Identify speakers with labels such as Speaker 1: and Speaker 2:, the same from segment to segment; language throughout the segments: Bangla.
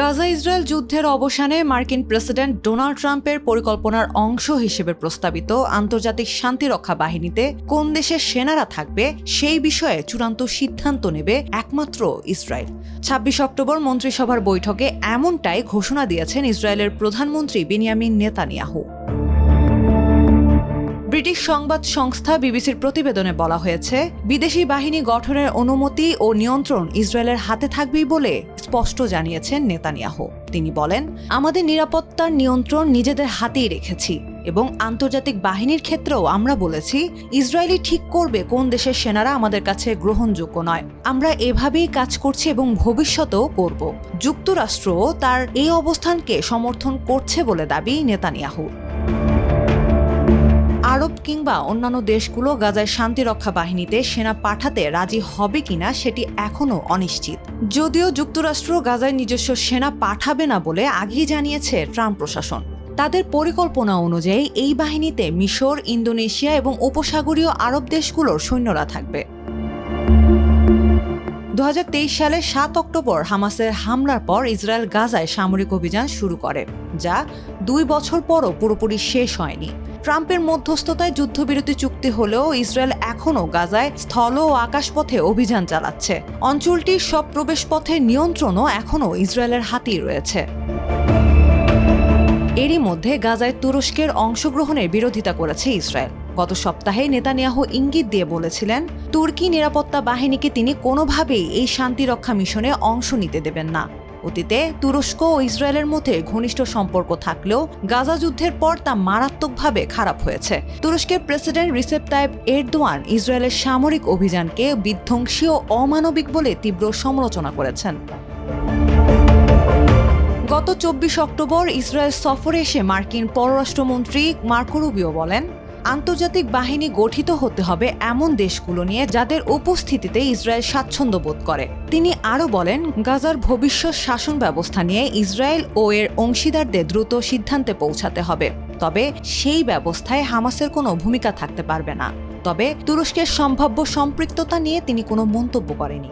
Speaker 1: গাজা ইসরায়েল যুদ্ধের অবসানে মার্কিন প্রেসিডেন্ট ডোনাল্ড ট্রাম্পের পরিকল্পনার অংশ হিসেবে প্রস্তাবিত আন্তর্জাতিক শান্তিরক্ষা বাহিনীতে কোন দেশের সেনারা থাকবে সেই বিষয়ে চূড়ান্ত সিদ্ধান্ত নেবে একমাত্র ইসরায়েল ছাব্বিশ অক্টোবর মন্ত্রিসভার বৈঠকে এমনটাই ঘোষণা দিয়েছেন ইসরায়েলের প্রধানমন্ত্রী বেনিয়ামিন নেতানিয়াহু ব্রিটিশ সংবাদ সংস্থা বিবিসির প্রতিবেদনে বলা হয়েছে বিদেশি বাহিনী গঠনের অনুমতি ও নিয়ন্ত্রণ ইসরায়েলের হাতে থাকবেই বলে স্পষ্ট জানিয়েছেন নেতানিয়াহু তিনি বলেন আমাদের নিরাপত্তার নিয়ন্ত্রণ নিজেদের হাতেই রেখেছি এবং আন্তর্জাতিক বাহিনীর ক্ষেত্রেও আমরা বলেছি ইসরায়েলি ঠিক করবে কোন দেশের সেনারা আমাদের কাছে গ্রহণযোগ্য নয় আমরা এভাবেই কাজ করছি এবং ভবিষ্যতেও করব যুক্তরাষ্ট্র তার এই অবস্থানকে সমর্থন করছে বলে দাবি নেতানিয়াহুর আরব কিংবা অন্যান্য দেশগুলো গাজায় শান্তিরক্ষা বাহিনীতে সেনা পাঠাতে রাজি হবে কিনা সেটি এখনও অনিশ্চিত যদিও যুক্তরাষ্ট্র গাজায় নিজস্ব সেনা পাঠাবে না বলে আগেই জানিয়েছে ট্রাম্প প্রশাসন তাদের পরিকল্পনা অনুযায়ী এই বাহিনীতে মিশর ইন্দোনেশিয়া এবং উপসাগরীয় আরব দেশগুলোর সৈন্যরা থাকবে দু সালের সাত অক্টোবর হামাসের হামলার পর ইসরায়েল গাজায় সামরিক অভিযান শুরু করে যা দুই বছর পরও পুরোপুরি শেষ হয়নি ট্রাম্পের মধ্যস্থতায় যুদ্ধবিরতি চুক্তি হলেও ইসরায়েল এখনও গাজায় স্থল ও আকাশপথে অভিযান চালাচ্ছে অঞ্চলটির সব প্রবেশপথের নিয়ন্ত্রণও এখনও ইসরায়েলের হাতেই রয়েছে এরই মধ্যে গাজায় তুরস্কের অংশগ্রহণের বিরোধিতা করেছে ইসরায়েল গত সপ্তাহে নেতানিয়াহু ইঙ্গিত দিয়ে বলেছিলেন তুর্কি নিরাপত্তা বাহিনীকে তিনি কোনোভাবেই এই শান্তিরক্ষা মিশনে অংশ নিতে দেবেন না অতীতে তুরস্ক ও ইসরায়েলের মধ্যে ঘনিষ্ঠ সম্পর্ক থাকলেও গাজা যুদ্ধের পর তা মারাত্মকভাবে খারাপ হয়েছে তুরস্কের প্রেসিডেন্ট রিসেপ তাইব এরদোয়ান ইসরায়েলের সামরিক অভিযানকে বিধ্বংসী ও অমানবিক বলে তীব্র সমালোচনা করেছেন গত চব্বিশ অক্টোবর ইসরায়েল সফরে এসে মার্কিন পররাষ্ট্রমন্ত্রী মার্কো রুবিও বলেন আন্তর্জাতিক বাহিনী গঠিত হতে হবে এমন দেশগুলো নিয়ে যাদের উপস্থিতিতে ইসরায়েল স্বাচ্ছন্দ্য বোধ করে তিনি আরও বলেন গাজার ভবিষ্যৎ শাসন ব্যবস্থা নিয়ে ইসরায়েল ও এর অংশীদারদের দ্রুত সিদ্ধান্তে পৌঁছাতে হবে তবে সেই ব্যবস্থায় হামাসের কোনো ভূমিকা থাকতে পারবে না তবে তুরস্কের সম্ভাব্য সম্পৃক্ততা নিয়ে তিনি কোনো মন্তব্য করেনি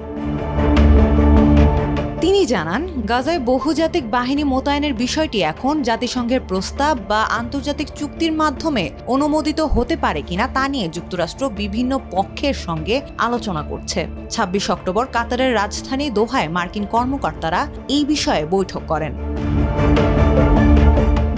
Speaker 1: তিনি জানান গাজায় বহুজাতিক বাহিনী মোতায়েনের বিষয়টি এখন জাতিসংঘের প্রস্তাব বা আন্তর্জাতিক চুক্তির মাধ্যমে অনুমোদিত হতে পারে কিনা তা নিয়ে যুক্তরাষ্ট্র বিভিন্ন পক্ষের সঙ্গে আলোচনা করছে ছাব্বিশ অক্টোবর কাতারের রাজধানী দোহায় মার্কিন কর্মকর্তারা এই বিষয়ে বৈঠক করেন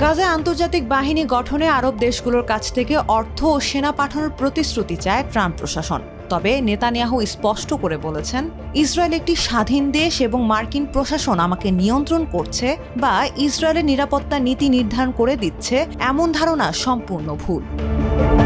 Speaker 1: গাজায় আন্তর্জাতিক বাহিনী গঠনে আরব দেশগুলোর কাছ থেকে অর্থ ও সেনা পাঠানোর প্রতিশ্রুতি চায় ট্রাম্প প্রশাসন তবে নেতানিয়াহু স্পষ্ট করে বলেছেন ইসরায়েল একটি স্বাধীন দেশ এবং মার্কিন প্রশাসন আমাকে নিয়ন্ত্রণ করছে বা ইসরায়েলের নিরাপত্তা নীতি নির্ধারণ করে দিচ্ছে এমন ধারণা সম্পূর্ণ ভুল